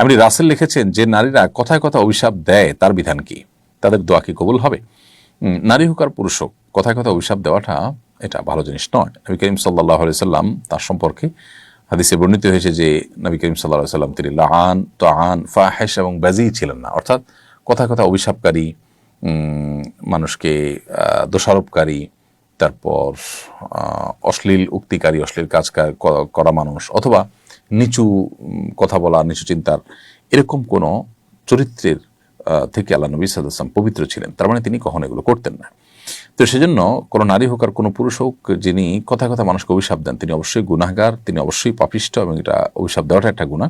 এমনি রাসেল লিখেছেন যে নারীরা কথায় কথা অভিশাপ দেয়, তার বিধান কি? তাদের দোয়া কি কবুল হবে? নারী হোক আর পুরুষ হোক, কথায় কথা অভিশাপ দেওয়াটা এটা ভালো জিনিস নয়। নবী করিম সাল্লাহ সাল্লাম তার সম্পর্কে হাদিসে বর্ণিত হয়েছে যে নবী করিম সাল্লাহ সাল্লাম তিনি লাহান তাহান ফাহেস এবং বাজি ছিলেন না। অর্থাৎ কথায় কথা অভিশাপকারী মানুষকে দোষারোপকারী, তারপর অশ্লীল উক্তিকারী, অশ্লীল কাজ করা মানুষ অথবা নিচু কথা বলা, নিচু চিন্তার, এরকম কোনো চরিত্রের থেকে আল্লাহ নবী সাল্লাম পবিত্র ছিলেন। তার মানে তিনি কখনো এগুলো করতেন না। তো সেজন্য কোনো নারী হোক আর কোনো পুরুষ হোক, যিনি কথা কথা মানুষকে অভিশাপ দেন, তিনি অবশ্যই গুনাহগার, তিনি অবশ্যই পাপিষ্ট এবং এটা অভিশাপ দেওয়াটা একটা গুণা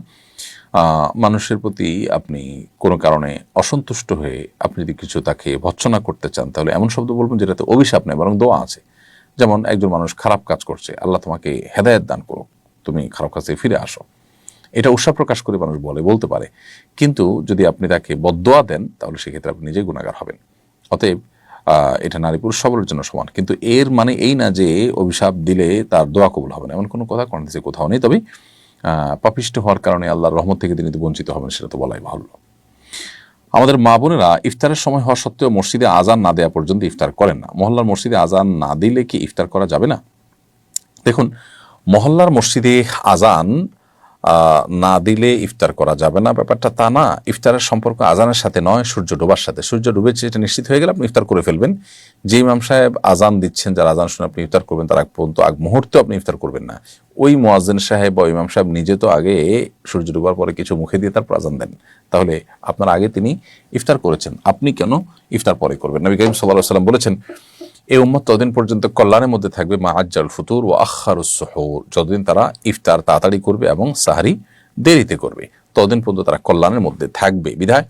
মানুষের প্রতি আপনি কোনো কারণে অসন্তুষ্ট হয়ে আপনি যদি কিছু তাকে ভৎসনা করতে চান, তাহলে এমন শব্দ বলবেন যেটাতে অভিশাপ নেই, বরং দোয়া আছে। যেমন একজন মানুষ খারাপ কাজ করছে, আল্লাহ তোমাকে হেদায়েত দান করুক। তুমি খারাপ থেকে ফিরে আসো। এটা উৎসাহ প্রকাশ করে মানুষ বলে, বলতে পারে। কিন্তু যদি আপনি তাকে বদোয়া দেন, তাহলে সেক্ষেত্রে আপনি নিজেই গুণাগার হবেন। অতএব এটা নারী পুরুষ সবরের জন্য সমান। কিন্তু এর মানে এই না যে অভিশাপ দিলে তার দোয়া কবুল হবে না, এমন কোনো কথা কোন দেশে কোথাও নেই। তবে পাপিষ্ট হওয়ার কারণে আল্লাহর রহমত থেকে তিনি বঞ্চিত হবেন, সেটা তো বলাই ভালো। আমাদের মা বোনেরা ইফতারের সময় হওয়া সত্ত্বেও মসজিদে আজান না দেওয়া পর্যন্ত ইফতার করেন না। মহল্লার মসজিদে আজান না দিলে কি ইফতার করা যাবে না? দেখুন মহল্লার মসজিদে আজান না দিলে ইফতার করা যাবে না। ব্যাপারটা তা না। ইফতারের সম্পর্ক আজানের সাথে নয়, সূর্য ডোবার সাথে। সূর্য ডুবেছে এটা নিশ্চিত হয়ে গেলে আপনি ইফতার করে ফেলবেন। যে ইমাম সাহেব আজান দিচ্ছেন, যারা আজান শুনে আপনি ইফতার করবেন, তার আগ পর্যন্ত, আগ মুহূর্তে আপনি ইফতার করবেন না। ওই মোয়াজ্জেন সাহেব বা ইমাম সাহেব নিজে তো আগে সূর্য ডুবার পরে কিছু মুখে দিয়ে তারপর আজান দেন। তাহলে আপনার আগে তিনি ইফতার করেছেন। আপনি কেন ইফতার পরে করবেন? নবী করিম সাল্লাহ সাল্লাম বলেছেন এই উম্মত ততদিন পর্যন্ত কল্যাণের মধ্যে থাকবে মা আজ্জাল ফুতুর ও আখার সহর। যতদিন তারা ইফতার তাড়াতাড়ি করবে এবং সাহারি দেরিতে করবে, ততদিন পর্যন্ত তারা কল্যাণের মধ্যে থাকবে। বিধায়,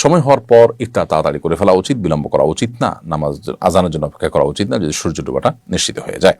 সময় হওয়ার পর ইফতার তাড়াতাড়ি করে ফেলা উচিত, বিলম্ব করা উচিত না, নামাজ আজানের জন্য অপেক্ষা করা উচিত না, যদি সূর্য ডোবাটা নিশ্চিত হয়ে যায়।